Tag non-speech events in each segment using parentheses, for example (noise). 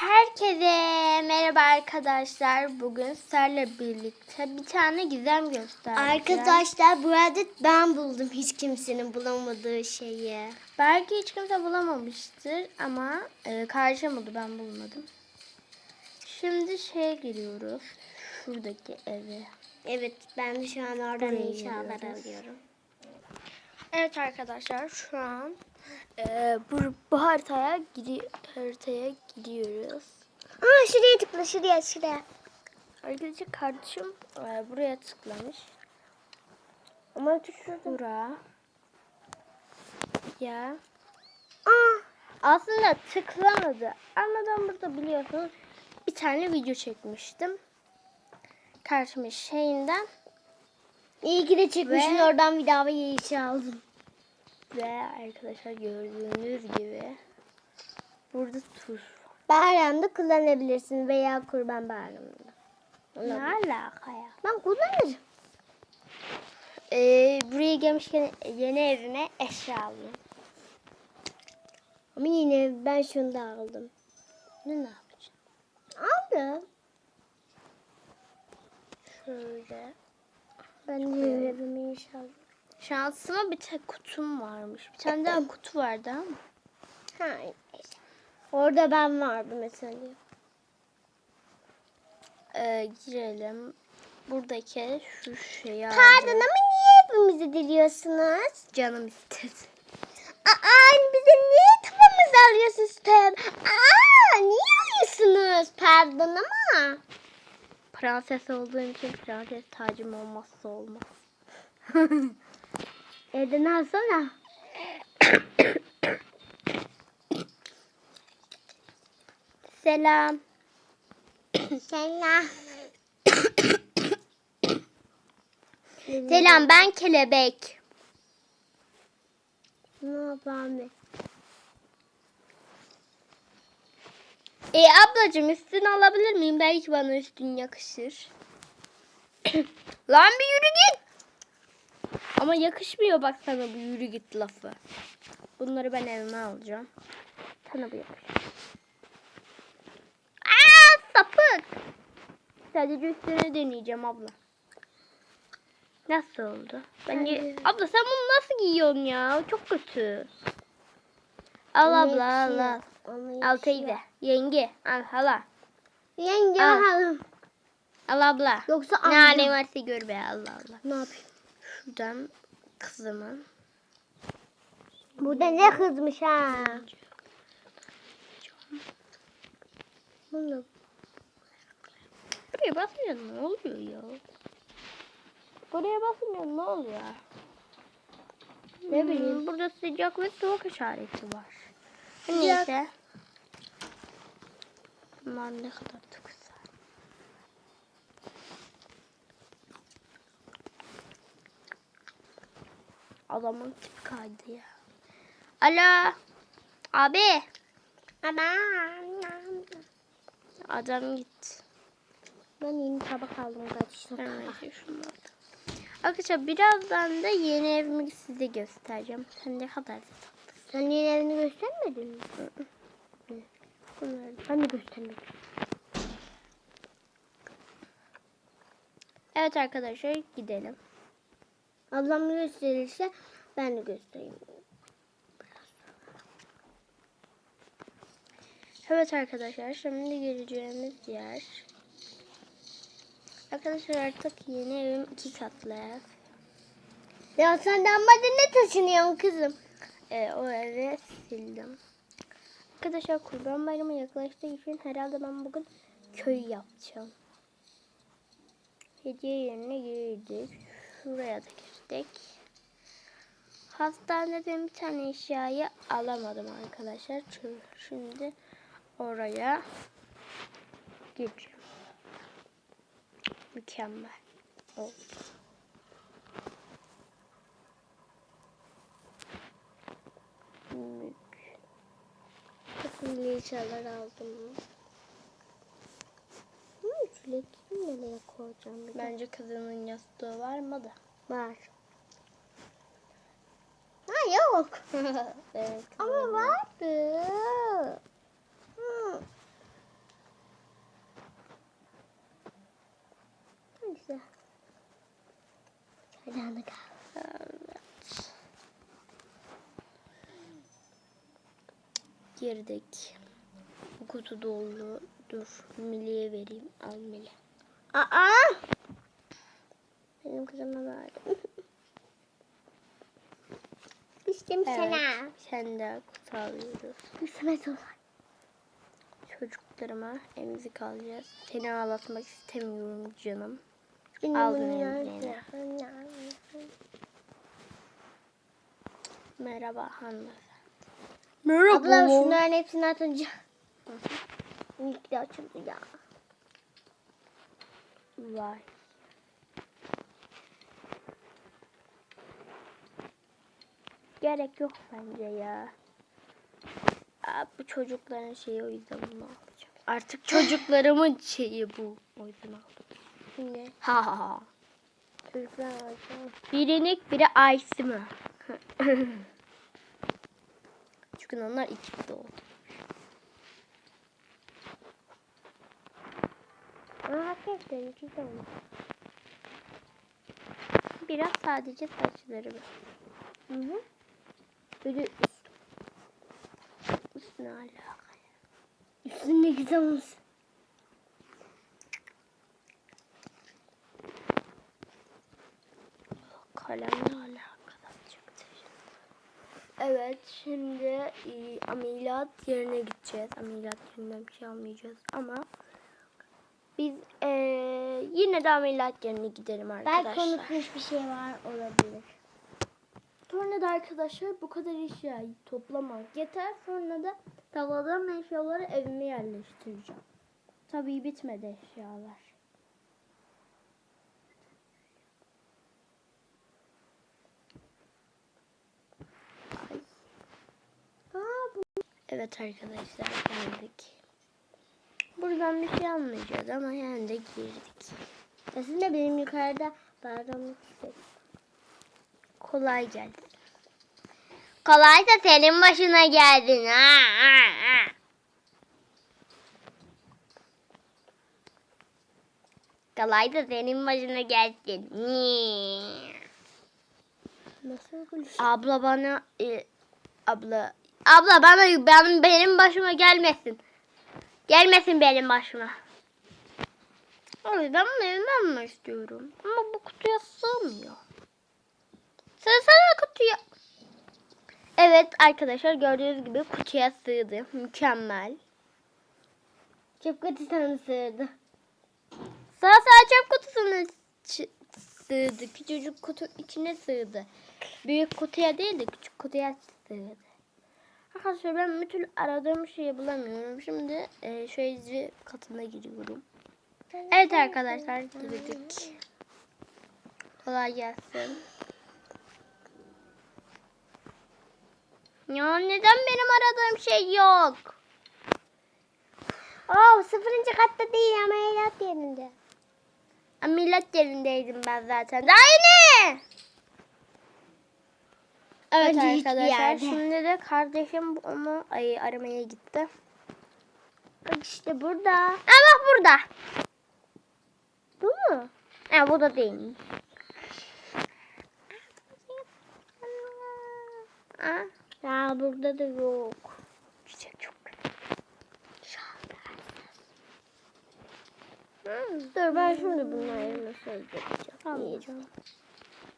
Herkese merhaba arkadaşlar. Bugün sizlerle birlikte bir tane gizem göstereceğim. Arkadaşlar bu arada ben buldum hiç kimsenin bulamadığı şeyi. Belki hiç kimse bulamamıştır ama e, karşımadı ben bulmadım. Şimdi şeye giriyoruz. Şuradaki eve. Evet ben de şu an oradan giriyoruz. alıyorum. Evet arkadaşlar şu an e, bu, bu haritaya, gidi, haritaya gidiyoruz. Aa şuraya tıkla şuraya şuraya. Arkadaşlar kardeşim e, buraya tıklamış. Ama tuşladım. Bura. Ya. Aa Aslında tıklamadı. Ama ben burada biliyorsunuz bir tane video çekmiştim. Karşıma şeyinden iyi ki de çıkmışsın Ve- oradan bir daha yeşil aldım. Ve arkadaşlar gördüğünüz gibi burada tuş. Bayramda kullanabilirsin veya kurban bayramında. Ne alaka ya? Ben kullanırım. Ee, buraya gelmişken yeni evime eşya aldım. Ama yine ben şunu da aldım. Ne ne yapacağım? Aldım. Şöyle. Ben de evime inşallah. Şansıma bir tek kutum varmış. Bir tane daha kutu vardı ama. Ha. Orada ben vardım mesela. Ee, girelim. Buradaki şu şeyi aldım. Pardon ama niye hepimizi diliyorsunuz? Canım istedi. Aa bize niye tıpamızı alıyorsunuz tabi? Aa niye alıyorsunuz? Pardon ama. Prenses olduğum için prenses tacım olmazsa olmaz. (laughs) Evden alsana. Selam. Selam. Selam ben kelebek. Ne yapalım? E ablacığım üstünü alabilir miyim? Belki bana üstün yakışır. (coughs) Lan bir yürü git. Ama yakışmıyor bak sana bu yürü git lafı. Bunları ben evime alacağım. Sana bu yakışır. Aa sapık. Sadece üstüne deneyeceğim abla. Nasıl oldu? Ben ye- abla sen bunu nasıl giyiyorsun ya? Çok kötü. Al abla al al. Al teyze. Yenge. Al hala. Yenge Al. bakalım. Al abla. Yoksa Ne amcam. halin varsa gör be Allah Allah. Ne yapayım? Şuradan kızımın. Burada ne kızmış ha? Bunu Buraya basınca ne oluyor ya? Buraya basınca ne oluyor? Ne bileyim. Hmm, Burada sıcak ve soğuk işareti var. Neyse. Bunlar ne kadar da güzel. Adamın tip kaydı ya. Alo. Abi. Aman. Adam gitti. Ben yeni tabak aldım şunlar. Arkadaşlar birazdan da yeni evimi size göstereceğim. Sen ne kadar da tatlısın. Sen yeni evini göstermedin mi? Bunları. Ben de göstermedim. Evet arkadaşlar gidelim. Ablam gösterirse ben de göstereyim. Evet arkadaşlar şimdi geleceğimiz yer. Arkadaşlar artık yeni evim iki katlı ev. Ya sen damada ne taşınıyorsun kızım? Ee, o evi sildim. Arkadaşlar kurban bayramı yaklaştığı için herhalde ben bugün köy yapacağım. Hediye yerine girdik. Şuraya da girdik. Hastaneden bir tane eşyayı alamadım arkadaşlar. Şimdi oraya gireceğim. Mükemmel oldu. Mük. Bakın eşyalar aldım. Hmm, çilekli nereye koyacağım? Bence kızının yastığı var mı da? Var yok. (laughs) evet, Ama vardı. Hı. Neyse. Karanlık al. Evet. Girdik. Bu kutu dolu. Dur. Mili'ye vereyim. Al Mili. Aa! Benim kızıma verdim. Düştüm Evet. sana. Sen de kutu alıyoruz. Kısmet olan. Çocuklarıma emzik alacağız. Seni ağlatmak istemiyorum canım. Aldım emziğini. Merhaba hanımefendi. Merhaba. Abla şunların hepsini atınca. İlk de açıldı ya. Vay. Gerek yok bence ya. Aa, bu çocukların şeyi o yüzden bunu alacağım. Artık çocuklarımın (gasps) şeyi bu. O yüzden aldım. Şimdi Ha ha ha. çocuklar alacağım. Biri Nick, biri Ice mi? (laughs) Çünkü onlar ikisi de oldu. Aa hakikaten iki tane. Biraz sadece saçları. Hı hı. Biri üst. Üstüne alaka. Üstünde güzel olmuş. Kalemle alakalı çıktı. Evet şimdi e, ameliyat yerine gideceğiz. Ameliyat yerinden bir şey almayacağız ama biz e, yine de ameliyat yerine gidelim arkadaşlar. Belki unutmuş bir şey var olabilir. Sonra da arkadaşlar bu kadar eşyayı toplamak yeter. Sonra da tavladan eşyaları evime yerleştireceğim. Tabii bitmedi eşyalar. Evet arkadaşlar geldik. Buradan bir şey almayacağız ama yani de girdik. Aslında benim yukarıda bağırmak istedim. Kolay gelsin. Kolaysa senin başına geldin. Ha, ha, ha. Kolay da senin başına gelsin. Nasıl konuşuyor? Abla bana e, abla abla bana benim benim başıma gelmesin. Gelmesin benim başıma. O yüzden bunu evime almak istiyorum. Ama bu kutuya sığmıyor. Sığsana kutuya. Evet arkadaşlar gördüğünüz gibi kutuya sığdı. Mükemmel. Çöp kutu sana sığdı. Sağ sağ çöp kutusuna sığdı. Küçücük kutu içine sığdı. Büyük kutuya değil de küçük kutuya sığdı. Arkadaşlar ben bütün aradığım şeyi bulamıyorum. Şimdi e, ecri katına giriyorum. Evet arkadaşlar girdik. Kolay gelsin. Ya neden benim aradığım şey yok? Oo sıfırıncı katta değil ameliyat yerinde. Ameliyat yerindeydim ben zaten. Daha yeni. Evet Önce arkadaşlar yerde. şimdi de kardeşim onu ay, aramaya gitti. Bak işte burada. Ha bak burada. Bu mu? Ha bu da değil. Ha, Ya burada da yok. çiçek çok güzel. Hmm, Dur ben şimdi bunları sığdıracağım. Almayacağım.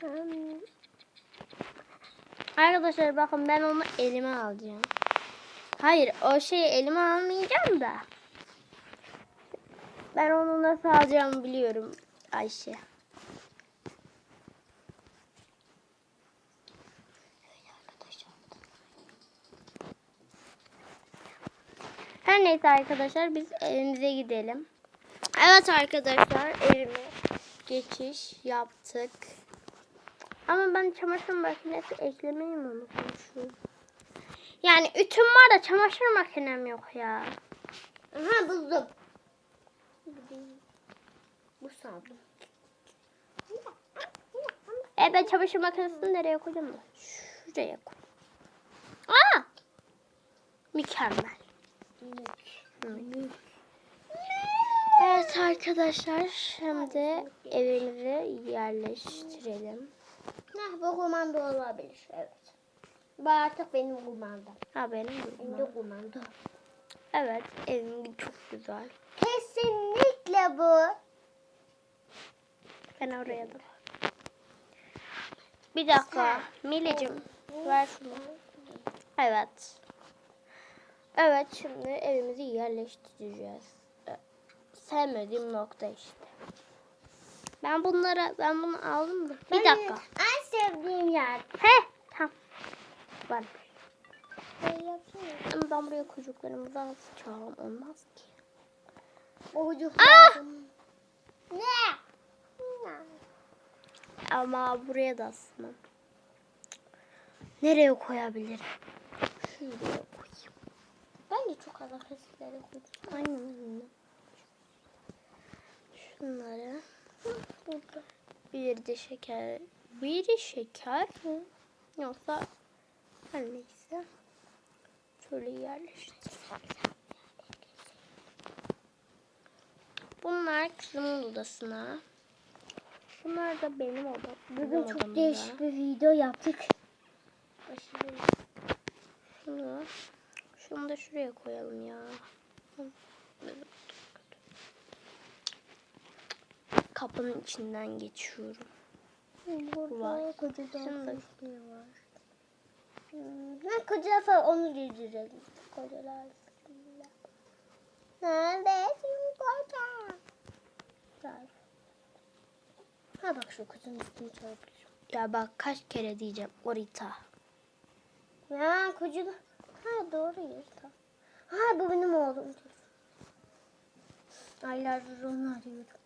Hmm. Arkadaşlar bakın ben onu elime alacağım. Hayır o şeyi elime almayacağım da. Ben onu nasıl alacağımı biliyorum Ayşe. Her neyse arkadaşlar biz evimize gidelim. Evet arkadaşlar evime geçiş yaptık. Ama ben çamaşır makinesi eklemeyi mi unutmuşum? Yani ütüm var da çamaşır makinem yok ya. Aha buldum. Bu sandım. E ben çamaşır makinesini nereye koyacağım? Şuraya koy. Aa! Mükemmel. Evet arkadaşlar şimdi evimizi yerleştirelim. Heh, bu kumanda olabilir. Evet. Bu artık benim kumandam. Ha benim de kumanda. Evet evim çok güzel. Kesinlikle bu. Ben oraya da. Bir dakika. Milicim ver şunu. Evet. Evet şimdi evimizi yerleştireceğiz. Ee, Sevmediğim nokta işte. Ben bunlara ben bunu aldım da. Bir dakika. En sevdiğim yer. He tamam. Var. Şey. Ama ben buraya çocuklarımızı asacağım. Olmaz ki. Boğucuk Ah! lazım. Ne? Ama buraya da asmam. Nereye koyabilirim? Şuraya koyayım. Ben de çok alakasızlara koydum. Aynen öyle. Şunları. Burada. Bir de şeker. Biri şeker. Yoksa her neyse. Şöyle yerleştireceğim. Bunlar kızımın odasına. Bunlar da benim odam. Bugün çok değişik bir video yaptık. Şunu, şunu da şuraya koyalım ya. Kapının içinden geçiyorum. Burada şey var. Hmm, Ben koca falan onu giydirelim. Kocalar. Neredesin koca? Gel. Ha bak şu kızın üstünü çarpıyor. Ya bak kaç kere diyeceğim orita. Ya koca. Ha doğru yırta. Ha bu benim oğlum. Aylardır onu arıyorum.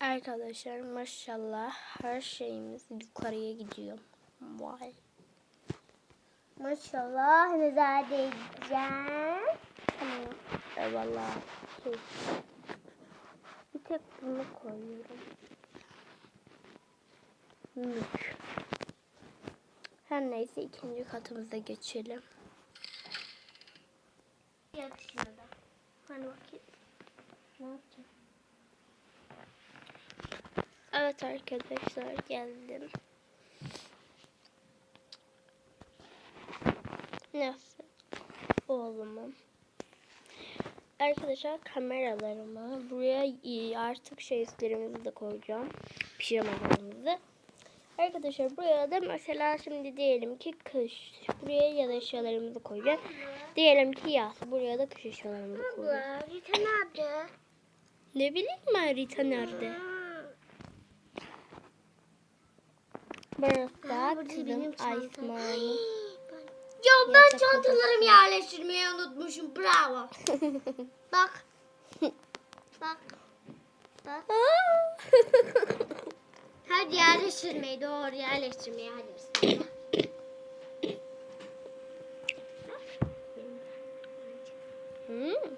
Arkadaşlar maşallah her şeyimiz yukarıya gidiyor. Vay. Maşallah nazar değeceğim. Tamam. Eyvallah. Şey. Bir tek bunu koyuyorum. Mük. Her neyse ikinci katımıza geçelim. Yakışmadı. Hani bakayım. Ne yapacağım? Evet arkadaşlar geldim. Neyse. Oğlumun. Arkadaşlar kameralarımı buraya e, artık şeylerimizi de koyacağım. Pijamalarımızı. Arkadaşlar buraya da mesela şimdi diyelim ki kış. Buraya ya da eşyalarımızı koyacağım. Diyelim ki yaz. Buraya da kış eşyalarımızı koyacağım. Abla, Rita nerede? Ne bileyim ben Rita nerede? Burası da kızım. Aysma'nın. (gasps) Ya ben çantalarımı yerleştirmeyi unutmuşum. Bravo. (laughs) Bak. Bak. Bak. (laughs) Hadi yerleştirmeyi doğru yerleştirmeyi hadi bismillah. Hmm.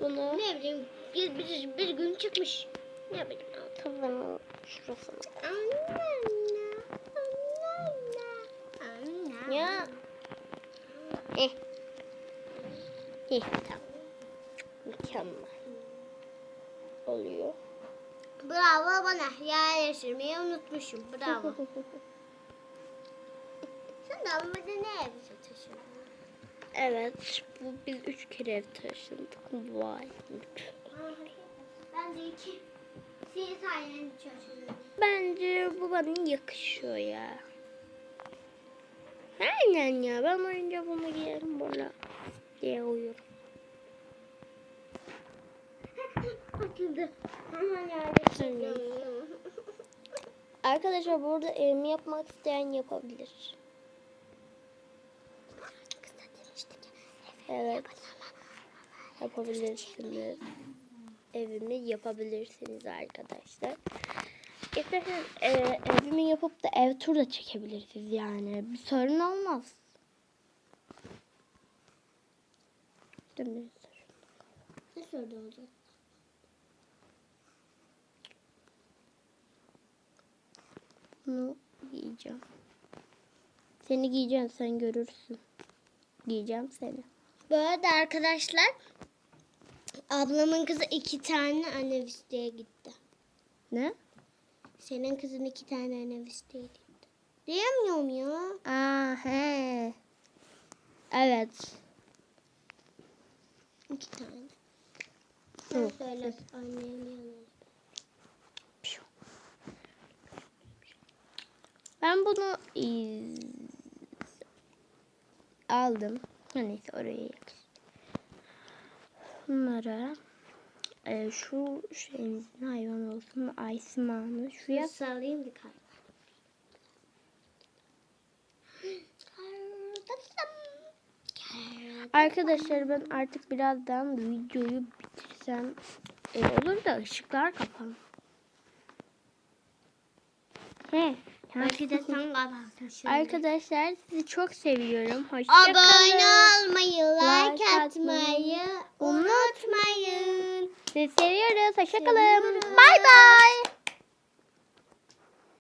Bunu Ne bileyim bir, bir, bir gün çıkmış. Ne bileyim. kızımın şurasına. Anne, anne, anne. Ya. Eh. Eh tamam. Mükemmel. Oluyor. Bravo bana yerleştirmeyi unutmuşum. Bravo. (laughs) Sen de almadı ne taşıyorsun? Evet. Bu biz üç kere ev taşındık. Vay. Ben de iki. Senin sayende çalışıyorum. Bence bu bana yakışıyor ya. Aynen ya. Ben oyunca bunu giyerim böyle diye uyurum. Atıldı. Hemen yerleştiriyorum. Arkadaşlar burada evimi yapmak isteyen yapabilir. Evet. Yapabilirsiniz. Evimi yapabilirsiniz arkadaşlar. İsterseniz e, evimi yapıp da ev tur da çekebilirsiniz yani. Bir sorun olmaz. Mi? Ne sordu oldu? Bunu giyeceğim. Seni giyeceğim sen görürsün. Giyeceğim seni. Bu arada arkadaşlar ablamın kızı iki tane anne gitti. Ne? Senin kızın iki tane nefisteydi. Diyemiyorum ya. Aa he. Evet. İki tane. Sen söyle annenin yanına. Ben bunu iz... aldım. Neyse oraya yakıştı. Bunlara e, şu şeyimizin hayvan olsun Aysima'nı şuraya Ya sallayayım bir kar. Arkadaşlar ben artık birazdan videoyu bitirsem e, olur da ışıklar kapalı. He. Belki de sen kapattın Arkadaşlar sizi çok seviyorum. Abone Hoşçakalın. olmayı, Like like atmayı unutmayın. Sizi seviyoruz. Hoşçakalın. Bay bay.